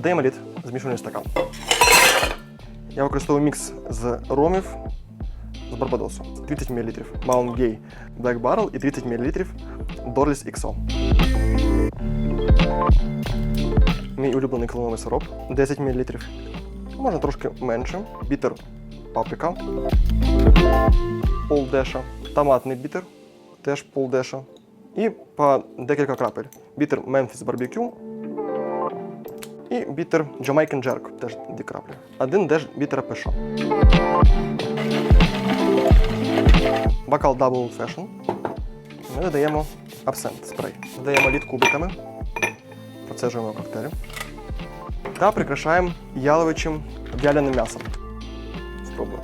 Додаємо лід, змішуваний стакан. Я використовую мікс з ромів з Барбадосу. 30 мл Mount Gay Black Barrel і 30 мл Dorlis XO. Мій улюблений кленовий сироп 10 мл. Можна трошки менше. Бітер паприка. Полдеша. Томатний бітер. Теж полдеша. І по декілька крапель. Бітер Memphis Barbecue. І бітер Jamaican Jerk. Теж дві краплі. Один теж бітера пешо. Бокал Double Fashion. Ми додаємо абсент спрей. Додаємо лід кубиками. Процежуємо коктейлі. Та прикрашаємо яловичим вяляним м'ясом. Спробуємо.